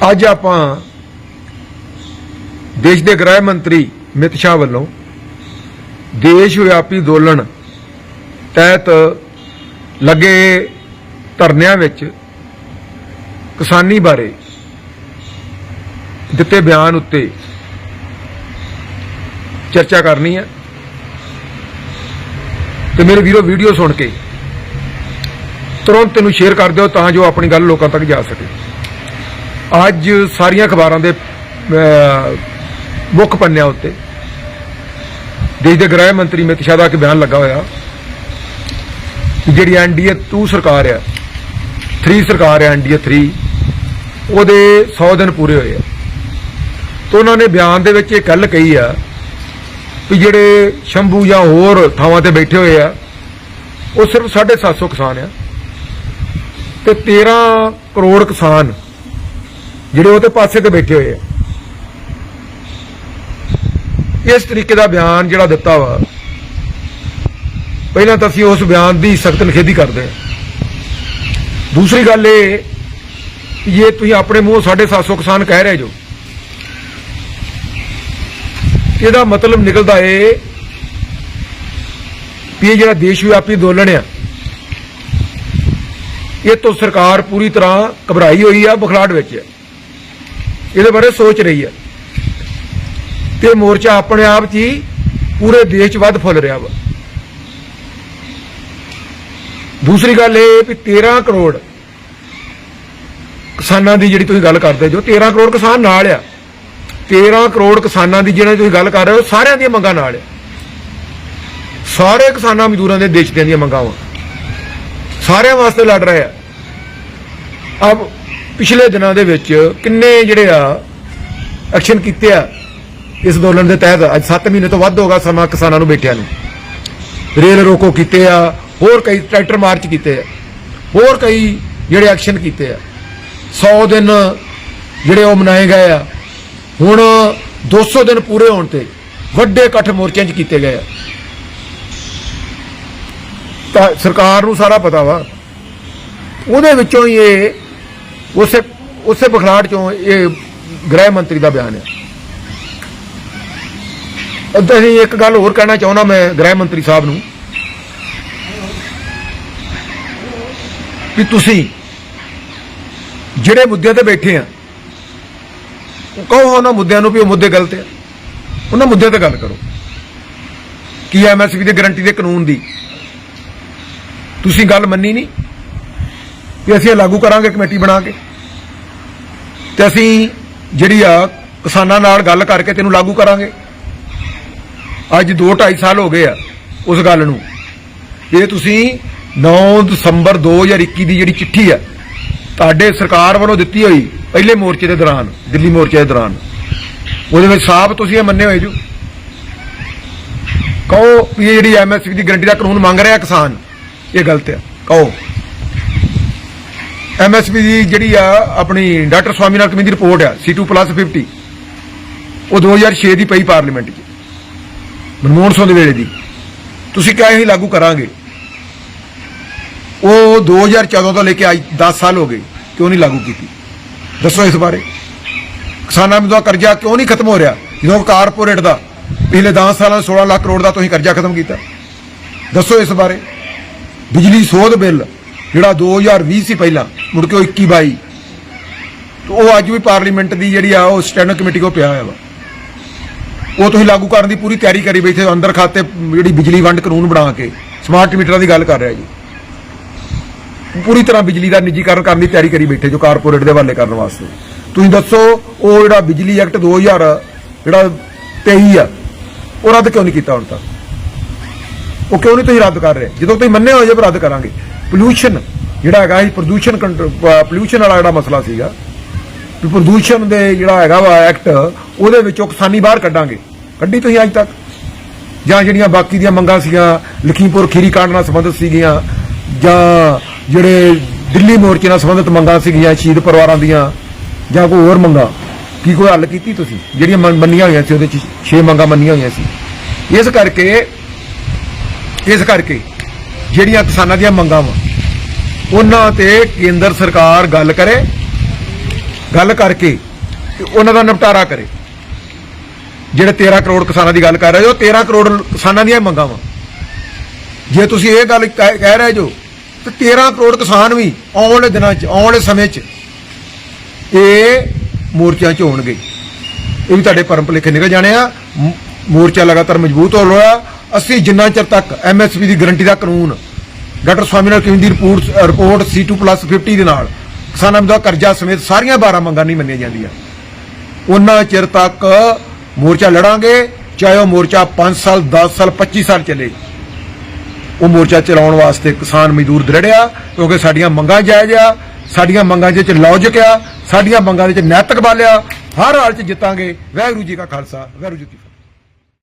ਅੱਜ ਆਪਾਂ ਦੇਸ਼ ਦੇ ਗ੍ਰਹਿ ਮੰਤਰੀ ਅਮਿਤ ਸ਼ਾਹ ਵੱਲੋਂ ਦੇਸ਼ ਵਿਆਪੀ ਅੰਦੋਲਨ ਤਹਿਤ ਲੱਗੇ ਧਰਨਿਆਂ ਵਿੱਚ ਕਿਸਾਨੀ ਬਾਰੇ ਦਿੱਤੇ ਬਿਆਨ ਉੱਤੇ ਚਰਚਾ ਕਰਨੀ ਹੈ। ਤੇ ਮੇਰੇ ਵੀਰੋ, ਵੀਡੀਓ ਸੁਣ ਕੇ ਤੁਰੰਤ ਇਹਨੂੰ ਸ਼ੇਅਰ ਕਰ ਦਿਓ ਤਾਂ ਜੋ ਆਪਣੀ ਗੱਲ ਲੋਕਾਂ ਤੱਕ ਜਾ ਸਕੇ। ਅੱਜ ਸਾਰੀਆਂ ਅਖਬਾਰਾਂ ਦੇ ਮੁੱਖ ਪੰਨਿਆਂ ਉੱਤੇ ਦੇਸ਼ ਦੇ ਗ੍ਰਹਿ ਮੰਤਰੀ ਅਮਿਤ ਸ਼ਾਹ ਦਾ ਇੱਕ ਬਿਆਨ ਲੱਗਾ ਹੋਇਆ ਕਿ ਜਿਹੜੀ ਐਨਡੀਏ 2 ਸਰਕਾਰ ਆ 3 ਸਰਕਾਰ ਆ ਐਨਡੀਏ 3 ਉਹਦੇ 100 ਦਿਨ ਪੂਰੇ ਹੋਏ ਆ। ਤਾਂ ਉਹਨਾਂ ਨੇ ਬਿਆਨ ਦੇ ਵਿੱਚ ਇਹ ਗੱਲ ਕਹੀ ਆ ਵੀ ਜਿਹੜੇ ਸ਼ੰਭੂ ਜਾਂ ਹੋਰ ਥਾਵਾਂ ਤੇ ਬੈਠੇ ਹੋਏ ਆ, ਉਹ ਸਿਰਫ 750 ਕਿਸਾਨ ਆ ਤੇ 13 ਕਰੋੜ ਕਿਸਾਨ ਜਿਹੜੇ ਉਹਦੇ ਪਾਸੇ ਤੇ ਬੈਠੇ ਹੋਏ ਆ। ਇਸ ਤਰੀਕੇ ਦਾ ਬਿਆਨ ਜਿਹੜਾ ਦਿੱਤਾ ਵਾ, ਪਹਿਲਾਂ ਤਾਂ ਅਸੀਂ ਉਸ ਬਿਆਨ ਦੀ ਸਖਤ ਨਿਖੇਧੀ ਕਰਦੇ ਹਾਂ। ਦੂਸਰੀ ਗੱਲ ਇਹ ਕਿ ਇਹ ਤੁਸੀਂ ਆਪਣੇ ਮੂੰਹ 750 ਕਿਸਾਨ ਕਹਿ ਰਹੇ ਜੋ, ਇਹਦਾ ਮਤਲਬ ਨਿਕਲਦਾ ਏ ਕਿ ਇਹ ਜਿਹੜਾ ਦੇਸ਼ ਵਿਆਪੀ ਅੰਦੋਲਨ ਆ, ਇਹ ਤੋਂ ਸਰਕਾਰ ਪੂਰੀ ਤਰ੍ਹਾਂ ਘਬਰਾਈ ਹੋਈ ਆ ਬਖਲਾਟ ਵਿੱਚ ਹੈ ਇਹਦੇ ਬਾਰੇ ਸੋਚ ਰਹੀ ਹੈ। ਤੇ ਮੋਰਚਾ ਆਪਣੇ ਆਪ 'ਚ ਹੀ ਪੂਰੇ ਦੇਸ਼ 'ਚ ਵੱਧ ਫੁੱਲ ਰਿਹਾ ਵਾ। ਦੂਸਰੀ ਗੱਲ ਇਹ ਵੀ 13 ਕਰੋੜ ਕਿਸਾਨਾਂ ਦੀ ਜਿਹੜੀ ਤੁਸੀਂ ਗੱਲ ਕਰਦੇ ਜੋ 13 ਕਰੋੜ ਕਿਸਾਨ ਨਾਲ ਆ। 13 ਕਰੋੜ ਕਿਸਾਨਾਂ ਦੀ ਜਿਹੜਾ ਤੁਸੀਂ ਗੱਲ ਕਰ ਰਹੇ ਹੋ, ਸਾਰਿਆਂ ਦੀਆਂ ਮੰਗਾਂ ਨਾਲ ਆ। ਸਾਰੇ ਕਿਸਾਨਾਂ ਮਜ਼ਦੂਰਾਂ ਦੇ ਦੇਸ਼ ਦੀਆਂ ਮੰਗਾਂ ਵਾ। ਸਾਰਿਆਂ ਵਾਸਤੇ ਲੜ ਰਹੇ ਆ। ਅਬ ਪਿਛਲੇ ਦਿਨਾਂ ਦੇ ਵਿੱਚ ਕਿੰਨੇ ਜਿਹੜੇ ਆ ਐਕਸ਼ਨ ਕੀਤੇ ਆ ਇਸ ਅੰਦੋਲਨ ਦੇ ਤਹਿਤ? ਅੱਜ 7 ਮਹੀਨੇ ਤੋਂ ਵੱਧ ਹੋਗਾ ਸਮਾਂ ਕਿਸਾਨਾਂ ਨੂੰ ਬੈਠਿਆਂ ਨੂੰ। ਰੇਲ ਰੋਕੋ ਕੀਤੇ ਆ, ਹੋਰ ਕਈ ਟਰੈਕਟਰ ਮਾਰਚ ਕੀਤੇ ਆ, ਹੋਰ ਕਈ ਜਿਹੜੇ ਐਕਸ਼ਨ ਕੀਤੇ ਆ। 100 ਦਿਨ ਜਿਹੜੇ ਉਹ ਮਨਾਏ ਗਏ ਆ। ਹੁਣ 200 ਦਿਨ ਪੂਰੇ ਹੋਣ ਤੇ ਵੱਡੇ ਇਕੱਠ ਮੋਰਚਿਆਂ 'ਚ ਕੀਤੇ ਗਏ ਆ। ਤਾਂ ਸਰਕਾਰ ਨੂੰ ਸਾਰਾ ਪਤਾ ਵਾ। ਉਹਦੇ ਵਿੱਚੋਂ ਹੀ ਇਹ ਉਸੇ ਉਸੇ ਬਖਲਾੜ ਚੋਂ ਇਹ ਗ੍ਰਹਿ ਮੰਤਰੀ ਦਾ ਬਿਆਨ ਹੈ। ਅੱਧਾ ਹੀ ਇੱਕ ਗੱਲ ਹੋਰ ਕਹਿਣਾ ਚਾਹੁੰਦਾ ਮੈਂ ਗ੍ਰਹਿ ਮੰਤਰੀ ਸਾਹਿਬ ਨੂੰ ਕਿ ਤੁਸੀਂ ਜਿਹੜੇ ਮੁੱਦਿਆਂ ਤੇ ਬੈਠੇ ਆ ਕਹੋ ਉਹਨਾਂ ਮੁੱਦਿਆਂ ਨੂੰ ਵੀ ਉਹ ਮੁੱਦੇ ਗਲਤ ਆ। ਉਹਨਾਂ ਮੁੱਦਿਆਂ ਤੇ ਗੱਲ ਕਰੋ। ਕੀ ਐਮਐਸਪੀ ਦੇ ਗਾਰੰਟੀ ਦੇ ਕਾਨੂੰਨ ਦੀ ਤੁਸੀਂ ਗੱਲ ਮੰਨੀ ਨਹੀਂ? ਕਿ ਅਸੀਂ ਇਹ ਲਾਗੂ ਕਰਾਂਗੇ ਕਮੇਟੀ ਬਣਾ ਕੇ। ਤੇ ਅਸੀਂ ਜਿਹੜੀ ਆ ਕਿਸਾਨਾਂ ਨਾਲ ਗੱਲ ਕਰਕੇ ਤੈਨੂੰ ਲਾਗੂ ਕਰਾਂਗੇ। ਅੱਜ 2 2.5 ਸਾਲ ਹੋ ਗਏ ਆ ਉਸ ਗੱਲ ਨੂੰ। ਇਹ ਤੁਸੀਂ 9 ਦਸੰਬਰ 2021 ਦੀ ਜਿਹੜੀ ਚਿੱਠੀ ਆ, ਤੁਹਾਡੇ ਸਰਕਾਰ ਵੱਲੋਂ ਦਿੱਤੀ ਹੋਈ ਪਹਿਲੇ ਮੋਰਚੇ ਦੇ ਦੌਰਾਨ, ਦਿੱਲੀ ਮੋਰਚੇ ਦੇ ਦੌਰਾਨ। ਉਹਦੇ ਵਿੱਚ ਸਾਫ਼ ਤੁਸੀਂ ਇਹ ਮੰਨੇ ਹੋਏ ਜੋ। ਕਹੋ ਵੀ ਇਹ ਜਿਹੜੀ ਐਮਐਸਪੀ ਦੀ ਗਰੰਟੀ ਦਾ ਕਾਨੂੰਨ ਮੰਗ ਰਿਹਾ ਕਿਸਾਨ, ਇਹ ਗਲਤ ਹੈ ਕਹੋ। ਐਮਐਸਪੀ ਦੀ ਜਿਹੜੀ ਆ ਆਪਣੀ ਡਾਕਟਰ ਸਵਾਮੀਨਾਥਨ ਕਮੇਟੀ ਦੀ ਰਿਪੋਰਟ ਆ C2+50 ਉਹ 2006 ਦੀ ਪਈ ਪਾਰਲੀਮੈਂਟ 'ਚ। ਮਨਮੋਹਨ ਸਿੰਘ ਦੇ ਵੇਲੇ ਦੀ। ਤੁਸੀਂ ਕਿਹਾ ਅਸੀਂ ਲਾਗੂ ਕਰਾਂਗੇ? ਉਹ 2014 ਤੋਂ ਲੈ ਕੇ ਅੱਜ 10 ਸਾਲ ਹੋ ਗਏ, ਕਿਉਂ ਨਹੀਂ ਲਾਗੂ ਕੀਤੀ? ਦੱਸੋ ਇਸ ਬਾਰੇ। ਕਿਸਾਨਾਂ ਦਾ ਕਰਜ਼ਾ ਕਿਉਂ ਨਹੀਂ ਖਤਮ ਹੋ ਰਿਹਾ? ਜਦੋਂ ਕਾਰਪੋਰੇਟ ਦਾ ਪਿਛਲੇ 10 ਸਾਲਾਂ 'ਚ 16 ਲੱਖ ਕਰੋੜ ਦਾ ਤੁਸੀਂ ਕਰਜ਼ਾ ਖਤਮ ਕੀਤਾ। ਦੱਸੋ ਇਸ ਬਾਰੇ। ਬਿਜਲੀ ਸੋਧ ਬਿੱਲ ਜਿਹੜਾ 2020 ਸੀ ਪਹਿਲਾਂ ਮੁੜ ਕੇ ਉਹ 21 22 ਉਹ ਅੱਜ ਵੀ ਪਾਰਲੀਮੈਂਟ ਦੀ ਜਿਹੜੀ ਆ ਉਹ ਸਟੈਂਡਿੰਗ ਕਮੇਟੀ ਕੋ ਪਿਆ ਹੋਇਆ ਵਾ। ਉਹ ਤੁਸੀਂ ਲਾਗੂ ਕਰਨ ਦੀ ਪੂਰੀ ਤਿਆਰੀ ਕਰੀ ਬੈਠੇ ਹੋ, ਅੰਦਰ ਖਾਤੇ ਜਿਹੜੀ ਬਿਜਲੀ ਵੰਡ ਕਾਨੂੰਨ ਬਣਾ ਕੇ ਸਮਾਰਟ ਮੀਟਰਾਂ ਦੀ ਗੱਲ ਕਰ ਰਿਹਾ ਜੀ। ਪੂਰੀ ਤਰ੍ਹਾਂ ਬਿਜਲੀ ਦਾ ਨਿੱਜੀਕਰਨ ਕਰਨ ਦੀ ਤਿਆਰੀ ਕਰੀ ਬੈਠੇ ਜੋ ਕਾਰਪੋਰੇਟ ਦੇ ਹਵਾਲੇ ਕਰਨ ਵਾਸਤੇ। ਤੁਸੀਂ ਦੱਸੋ ਉਹ ਜਿਹੜਾ ਬਿਜਲੀ ਐਕਟ 2000 ਜਿਹੜਾ 23 ਆ ਉਹ ਰੱਦ ਕਿਉਂ ਨਹੀਂ ਕੀਤਾ ਹੁਣ ਤੱਕ ਉਹ ਕਿਉਂ ਨਹੀਂ ਤੁਸੀਂ ਰੱਦ ਕਰ ਰਹੇ? ਜਦੋਂ ਤੁਸੀਂ ਮੰਨੇ ਹੋ ਜੇ ਰੱਦ ਕਰਾਂਗੇ। ਪੋਲੂਸ਼ਨ ਜਿਹੜਾ ਹੈਗਾ ਇਹ ਪ੍ਰਦੂਸ਼ਣ ਪੋਲੂਸ਼ਨ ਵਾਲਾ ਜਿਹੜਾ ਮਸਲਾ ਸੀਗਾ ਪ੍ਰਦੂਸ਼ਣ ਦੇ ਜਿਹੜਾ ਹੈਗਾ ਵਾ ਐਕਟ ਉਹਦੇ ਵਿੱਚੋਂ ਕਿਸਾਨੀ ਬਾਹਰ ਕੱਢਾਂਗੇ। ਕੱਢੀ ਤੁਸੀਂ ਅੱਜ ਤੱਕ? ਜਾਂ ਜਿਹੜੀਆਂ ਬਾਕੀ ਦੀਆਂ ਮੰਗਾਂ ਸੀਗੀਆਂ, ਲਖੀਮਪੁਰ ਖੀਰੀ ਕਾਂਡ ਨਾਲ ਸੰਬੰਧਿਤ ਸੀਗੀਆਂ, ਜਾਂ ਜਿਹੜੇ ਦਿੱਲੀ ਮੋਰਚੇ ਨਾਲ ਸੰਬੰਧਿਤ ਮੰਗਾਂ ਸੀਗੀਆਂ, ਸ਼ਹੀਦ ਪਰਿਵਾਰਾਂ ਦੀਆਂ, ਜਾਂ ਕੋਈ ਹੋਰ ਮੰਗਾਂ, ਕੀ ਕੋਈ ਹੱਲ ਕੀਤੀ ਤੁਸੀਂ? ਜਿਹੜੀਆਂ ਮੰਨ- ਮੰਨੀਆਂ ਹੋਈਆਂ ਸੀ, ਉਹਦੇ ਚ 6 ਮੰਗਾਂ ਮੰਨੀਆਂ ਹੋਈਆਂ ਸੀ। ਇਸ ਕਰਕੇ ਇਸ ਕਰਕੇ ਜਿਹੜੀਆਂ ਕਿਸਾਨਾਂ ਦੀਆਂ ਮੰਗਾਂ ਵਾ, ਉਹਨਾਂ ਤੇ ਕੇਂਦਰ ਸਰਕਾਰ ਗੱਲ ਕਰੇ, ਗੱਲ ਕਰਕੇ ਉਹਨਾਂ ਦਾ ਨਿਪਟਾਰਾ ਕਰੇ। ਜਿਹੜੇ 13 ਕਰੋੜ ਕਿਸਾਨਾਂ ਦੀ ਗੱਲ ਕਰ ਰਹੇ ਹੋ 13 ਕਰੋੜ ਕਿਸਾਨਾਂ ਦੀਆਂ ਮੰਗਾਂ ਵਾ। ਜੇ ਤੁਸੀਂ ਇਹ ਗੱਲ ਕਹਿ ਕਹਿ ਰਹੇ ਜੋ, ਤੇ 13 ਕਰੋੜ ਕਿਸਾਨ ਵੀ ਆਉਣ ਵਾਲੇ ਦਿਨਾਂ 'ਚ, ਆਉਣ ਵਾਲੇ ਸਮੇਂ 'ਚ ਇਹ ਮੋਰਚਿਆਂ 'ਚ ਹੋਣਗੇ। ਇਹ ਵੀ ਤੁਹਾਡੇ ਪਰਮ ਭੁਲੇਖੇ ਨਿਕਲ ਜਾਣੇ ਆ। ਮ- ਮੋਰਚਾ ਲਗਾਤਾਰ ਮਜ਼ਬੂਤ ਹੋ ਰਿਹਾ। ਅਸੀਂ ਜਿੰਨਾ ਚਿਰ ਤੱਕ ਐਮਐਸਪੀ ਦੀ ਗਾਰੰਟੀ ਦਾ ਕਾਨੂੰਨ, ਡਾਕਟਰ ਸਵਾਮੀਨਾਥਨ ਕਮਿਸ਼ਨ ਦੀ ਰਿਪੋਰਟ ਰਿਪੋਰਟ C2+50 ਦੇ ਨਾਲ, ਕਿਸਾਨਾਂ ਦਾ ਕਰਜ਼ਾ ਸਮੇਤ ਸਾਰੀਆਂ 12 ਮੰਗਾਂ ਨਹੀਂ ਮੰਨੀਆਂ ਜਾਂਦੀਆਂ। ਉਹਨਾਂ ਚਿਰ ਤੱਕ ਮੋਰਚਾ ਲੜਾਂਗੇ, ਚਾਹੇ ਉਹ ਮੋਰਚਾ 5 ਸਾਲ 10 ਸਾਲ 25 ਸਾਲ ਚੱਲੇ। ਉਹ ਮੋਰਚਾ ਚਲਾਉਣ ਵਾਸਤੇ ਕਿਸਾਨ ਮਜ਼ਦੂਰ ਦ੍ਰਿੜਿਆ, ਕਿਉਂਕਿ ਸਾਡੀਆਂ ਮੰਗਾਂ ਜਾਇਜ਼ ਆ, ਸਾਡੀਆਂ ਮੰਗਾਂ ਦੇ ਵਿੱਚ ਲੌਜਿਕ ਆ, ਸਾਡੀਆਂ ਮੰਗਾਂ ਦੇ ਵਿੱਚ ਨੈਤਿਕ ਬਲ ਆ, ਹਰ ਹਾਲ 'ਚ ਜਿੱਤਾਂਗੇ। ਵਾਹਿਗੁਰੂ ਜੀ ਕਾ ਖਾਲਸਾ, ਵਾਹਿਗੁਰੂ ਜੀ ਕੀ